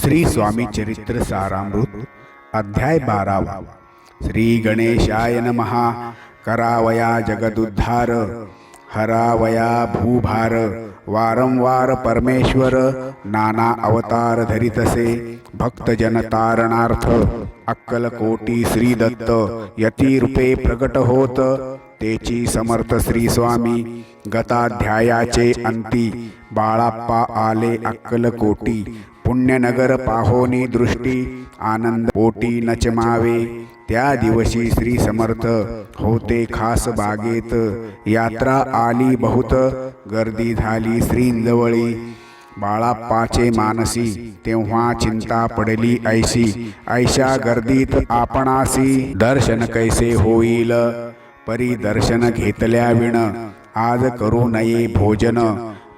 श्री स्वामी चरित्र सारामृत अध्याय बारावा. श्री गणेशाय नमहा करावया जगदुद्धार हरावया भूभार वारंवार परमेश्वर नाना अवतार धरितसे भक्तजन तारणार्थ अक्कलकोटी श्री दत्त यती रूपे प्रकट होत तेची समर्थ श्री स्वामी गताध्यायाचे अंती बाळाप्पा आले अक्कलकोटी पुण्यनगर पाहोनी दृष्टी आनंद पोटी नचमावे त्या दिवशी श्री समर्थ होते खास बागेत. यात्रा आली बहुत गर्दी झाली श्रींजवळी. बाळाप्पाचे मानसी तेव्हा चिंता पडली ऐशी. ऐशा गर्दीत आपणासी दर्शन कैसे होईल? परी दर्शन घेतल्या विण आज करू नये भोजन.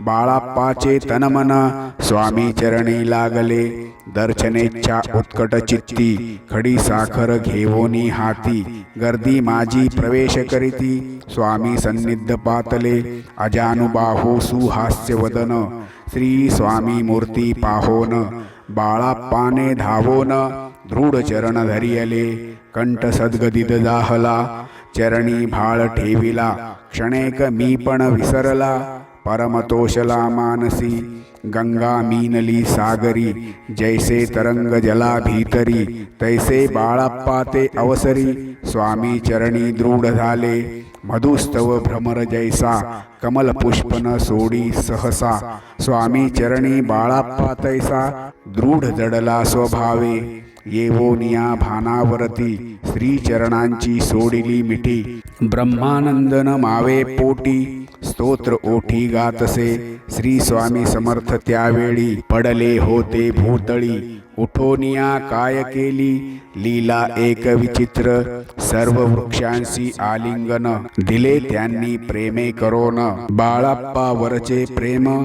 बाळाप्पाचे तनमन स्वामी चरणी लागले. दर्शनेच्छा उत्कट चित्ती खडी साखर घेवोनी हाती. गर्दी माझी प्रवेश करीती स्वामी सन्निध पातले. अजानुबाहू सुहास्य वदन श्री स्वामी मूर्ती पाहोन. बाळाप्पाने धावोन दृढ चरण धरियले. कंठ सद्गदित जाहला चरणी भाळ ठेविला. क्षणेक मी पण विसरला. परमतोषला मानसी गंगा मीनली सागरी जैसे तरंग जला भीतरी तैसे बाळाप्पा ते अवसरी स्वामी चरणी दृढ झाले मधुस्तव भ्रमर जैसा कमल पुष्पन सोडी सहसा स्वामी चरणी बाळाप्पा तैसा दृढ जडला स्वभावे. येवोनिया भानावरती श्रीचरणांची सोडिली मिठी. ब्रह्मानंदन मावे पोटी. स्तोत्र ओठी गातसे. श्री स्वामी समर्थ त्यावेळी पडले होते भूतळी. उठोनिया काय केली? लीला एक विचित्र. सर्व वृक्षांशी आलिंगन. दिले त्यांनी प्रेमे करोन. बाळाप्पा वरचे प्रेम.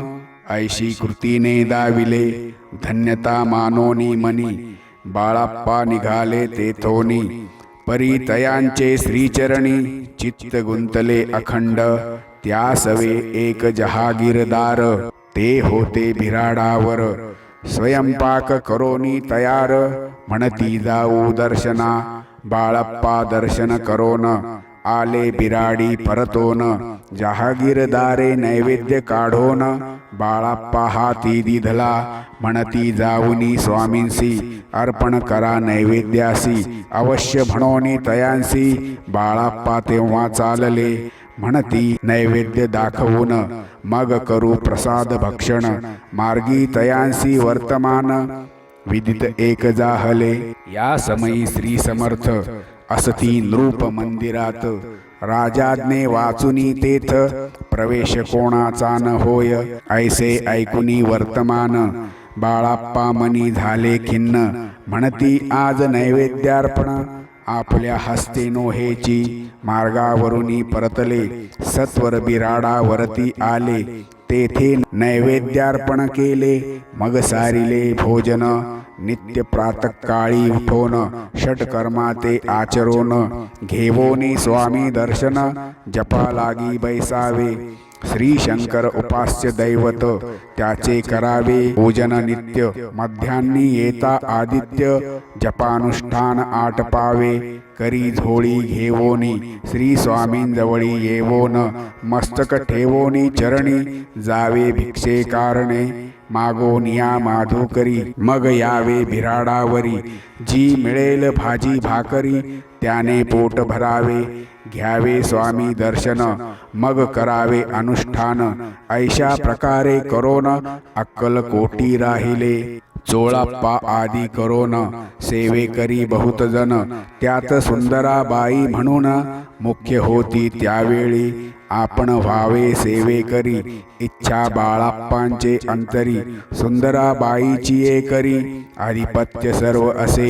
ऐशी कृतीने दाविले. धन्यता मानोनी मनी. बाळाप्पा निघाले तेथोनी परितयांचे श्रीचरणी चित्त गुंतले अखंड. त्यासवे एक जहागीरदार. ते होते भिराडावर. स्वयंपाक करोनी तयार. म्हणती जाऊ दर्शना. बाळप्पा दर्शन करोन. आले बिराडी परतोन जहागीरदारे नैवेद्य काढोन बाळाप्पा हाती दिधला म्हणती जाऊनी स्वामींसी अर्पण करा नैवेद्यासी. अवश्य म्हणोनी तयांसी. बाळाप्पा तेव्हा चालले म्हणती नैवेद्य दाखवून मग करू प्रसाद भक्षण. मार्गी तयांसी वर्तमान. विदित एक जाहले. या समयी श्री समर्थ. असती नृप मंदिरात. राजाज्ञे वाचुनी तेथ. प्रवेश कोणाचा न होय? ऐसे ऐकुनी वर्तमान. बाळाप्पा मनी झाले खिन्न. म्हणती आज नैवेद्यार्पण. आपल्या हस्ते नोहेची. मार्गावरुनी परतले. सत्वर बिराडावरती आले. तेथे नैवेद्यार्पण केले. मग सारिले भोजन नित्य प्रातकाळी उठोन षटकर्मा ते आचरोन घेवोनी स्वामी दर्शन जपा लागी बैसावे. श्री शंकर उपास्य दैवत त्याचे करावे. पूजन नित्य मध्यान्नी येता आदित्य जपानुष्ठान आटपावे. करी झोळी घेवोनी. श्री स्वामींजवळी येवोन. मस्तक ठेवोनी चरणी. जावे भिक्षे कारणे. मागोनिया माधुकरी मग यावे भिराडावरी. जी मिळेल भाजी भाकरी त्याने पोट भरावे. घ्यावे स्वामी दर्शन. मग करावे अनुष्ठान. ऐशा प्रकारे करोन. अक्कल कोटी राहिले. चोळाप्पा आदी करोन सेवे करी बहुत जन त्यात सुंदराबाई म्हणून मुख्य होती त्यावेळी. आपण व्हावे सेवे करी इच्छा बाळाप्पांचे अंतरी. सुंदराबाईची करी आधिपत्य सर्व असे.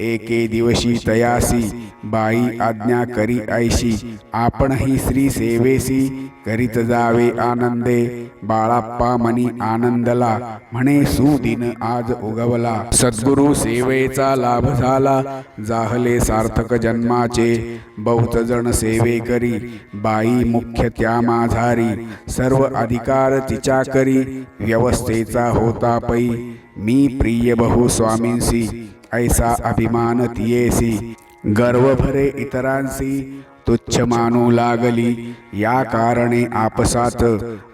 एके दिवशी तयासी बाई आज्ञा करी ऐशी. आपणही श्री सेवेसी करीत जावे आनंदे. बाळाप्पा मनी आनंदला म्हणे सुदिन आज उगवला. सद्गुरु सेवेचा लाभ झाला. जाहले सार्थक जन्माचे. बहुत जण सेवे करी. बाई मुख्य त्या माझारी सर्व अधिकार तिच्या करी. व्यवस्थेचा होता पै. मी प्रिय बहु स्वामींसी ऐसा अभिमान तियेसी गर्व भरे इतरांसी। तुच्छ मानू लागली। या कारणे आपसात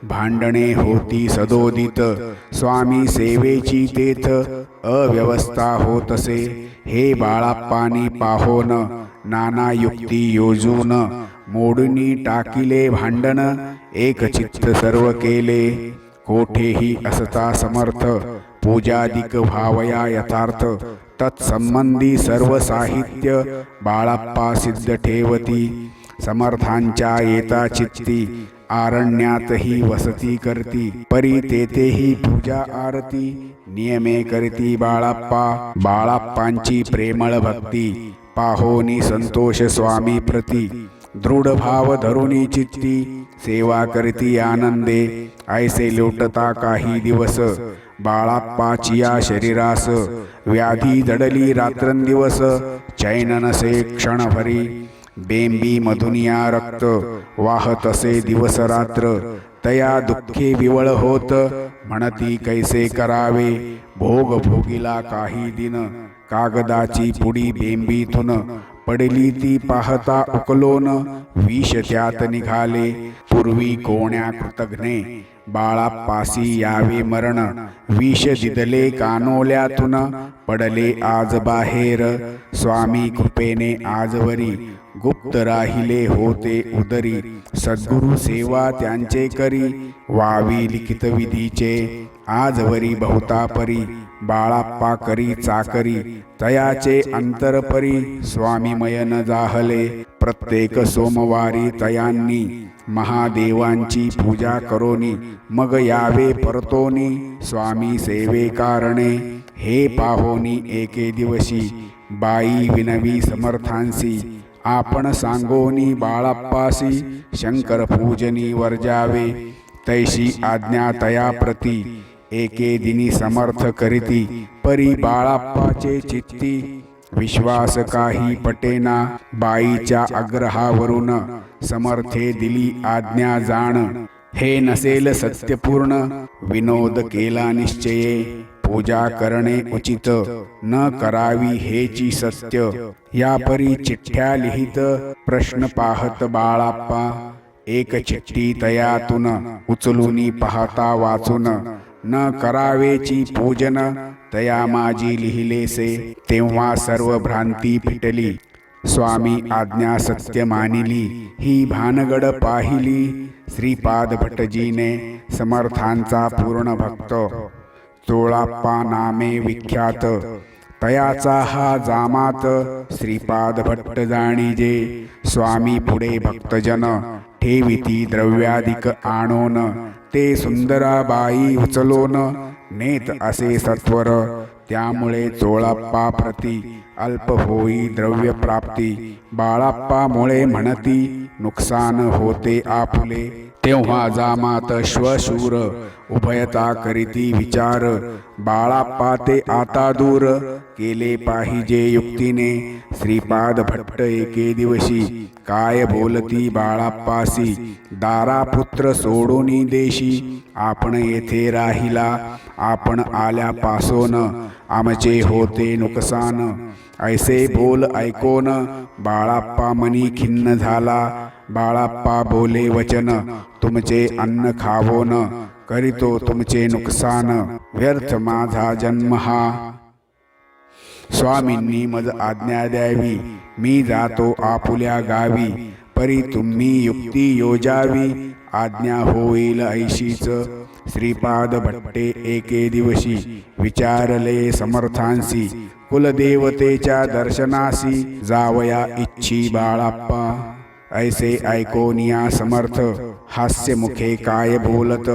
भांडणे होती सदोदित। स्वामी सेवेची तेथ अव्यवस्था होतसे। हे बाळाप्पानी पाहोन। नाना युक्ती योजून। मोडूनी टाकिले भांडण। एक चित्त सर्व केले। कोठेही असता समर्थ। पूजादिक भावया यथार्थ। तत्संबंधी सर्व साहित्य बाळाप्पा सिद्ध ठेवती समर्थांच्या येता चित्ती आरण्यातही वसती करती. परी तेथेही पूजा आरती नियमे करती बाळाप्पा. बाळाप्पांची प्रेमळ भक्ती पाहोनी संतोष स्वामी प्रती. दृढ भाव धरुणी चित्ती सेवा करती आनंदे. ऐसे लोटता काही दिवस बाळाप्पाची शरीरास व्याधी दडली रात्रंदिवस चैन नसे क्षणभरी बेंबी मधुनिया रक्त वाहत असे दिवस रात्र तया दुःखे विवळ होत म्हणती कैसे करावे भोग भोगिला काही दिन कागदाची पुडी बेंबीतून पडली ती पाहता उकलोन विष त्यात निघाले पूर्वी कोण्या कृतघ्ने बाळापासी यावे मरण. विष जिदले कानोल्यातून पडले आज बाहेर. स्वामी कृपेने आजवरी गुप्त राहिले होते उदरी. सद्गुरु सेवा त्यांचे करी. वावी लिखित विधीचे आजवरी बहुता परी बाळाप्पा करी चाकरी. तयाचे अंतरपरी स्वामीमय न जाहले. प्रत्येक सोमवारी तयांनी महादेवांची पूजा करोनी मग यावे परतोनी स्वामी सेवे कारणे. हे पाहोनी एके दिवशी बाई विनवी समर्थांसी. आपण सांगोनी बाळाप्पासी शंकर पूजनी वर्जावे. तैशी आज्ञा तया प्रती एके दिनी समर्थ करीती परी बाळाप्पाचे चित्ती. विश्वास काही पटेना बाईच्या आग्रहावरून समर्थे दिली आज्ञा जाण. हे नसेल सत्यपूर्ण विनोद केला निश्चये. पूजा करणे उचित न करावी हेची सत्य. यापरी चिठ्ठ्या लिहित प्रश्न पाहत बाळाप्पा एक चिठ्ठी तयातून उचलूनी पाहता वाचून. न करावेची पूजन तया माझी लिहिलेसे तेव्हा सर्व भ्रांती फिटली. स्वामी आज्ञा सत्य मानिली. ही भानगड पाहिली. श्रीपाद भटजीने समर्थांचा पूर्ण भक्त. चोळाप्पा नामे विख्यात. तयाचा हा जामात. श्रीपाद भट्ट जाणीजे. स्वामी पुढे भक्तजन. ठेविती द्रव्याधिक आणोन ते सुंदराबाई उचलोन. नेत असे सत्वर त्यामुळे चोळाप्पा प्रती अल्प होई द्रव्य प्राप्ती बाळाप्पामुळे म्हणती नुकसान होते आपुले. तेव्हा जामात श्वशूर उभयता करीती विचार बाळाप्पा ते आता दूर केले पाहिजे युक्तीने श्रीपाद भट्ट एके दिवशी काय बोलती बाळाप्पासी दारा पुत्र सोडूनी देशी आपण येथे राहिला आपण आल्यापासून आमचे होते नुकसान ऐसे बोल ऐकोन बाळाप्पा मनी खिन्न झाला बाळाप्पा बोले वचन तुमचे अन्न खावोन करीतो तुमचे नुकसान व्यर्थ माझा जन्म हा. स्वामींनी मज आज्ञा द्यावी मी जातो आपुल्या गावी परी तुम्ही युक्ती योजावी आज्ञा होईल ऐशीच. श्रीपाद भट्टे एके दिवशी विचारले समर्थांसी कुलदेवतेच्या दर्शनासी जावया इच्छी बाळाप्पा. ऐसे ऐकोनिया समर्थ हास्यमुखे काय बोलत?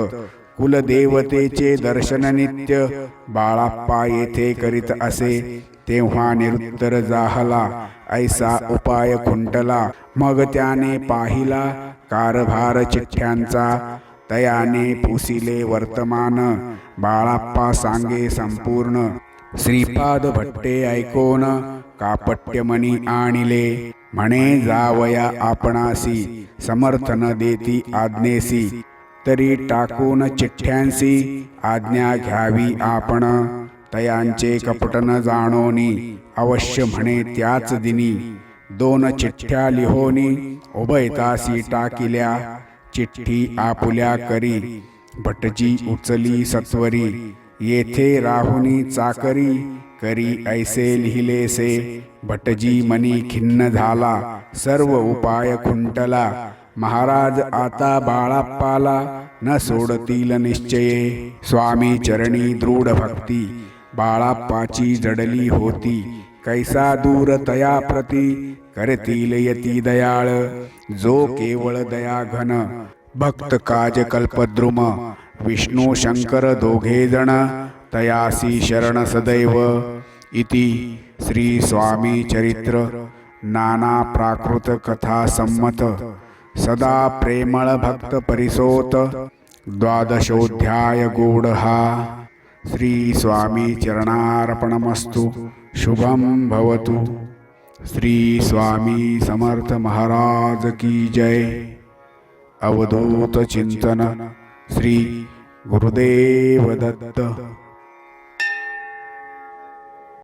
कुलदेवतेचे दर्शन नित्य बाळाप्पा येथे करीत असे तेव्हा निरुत्तर जाहला ऐसा उपाय खुंटला. मग त्याने पाहिला कारभार चिठ्ठ्यांचा. तयाने पुसिले वर्तमान. बाळाप्पा सांगे संपूर्ण. श्रीपाद भट्टे ऐकोन कापट्यमणी आणिले. म्हणे जावया आपणासी समर्थन देती आज्ञेसी तरी टाकून चिठ्ठ्यांसी आज्ञा घ्यावी आपण. तयांचे कपटन जाणोनी अवश्य म्हणे त्याच दिनी. दोन चिठ्ठ्या लिहोनी उभयतासी टाकिल्या चिठ्ठी आपुल्या करी. भटजी उचली सत्वरी येथे राहुनी चाकरी करी ऐसे लिहिलेसे भटजी मनी खिन्न झाला सर्व उपाय खुंटला. महाराज आता बाळाप्पाला न सोडतील निश्चये. स्वामी चरणी दृढ भक्ती. बाळाप्पाची जडली होती. कैसा दूर तया प्रती. करतील यती दयाळ. जो केवळ दया घन. भक्त काज कल्पद्रुम विष्णू शंकर दोघे जण. तयासी शरण सदैव इति श्री स्वामी चरित्र नाना प्राकृत कथा संमत सदा प्रेमळ भक्त परिसोत। द्वादशोध्याय गूढहा। श्री स्वामी चरणार्पणमस्तु। शुभम भवतु। श्री स्वामी समर्थ महाराज की जय। अवधूत चिंतन श्री गुरुदेव दत्त।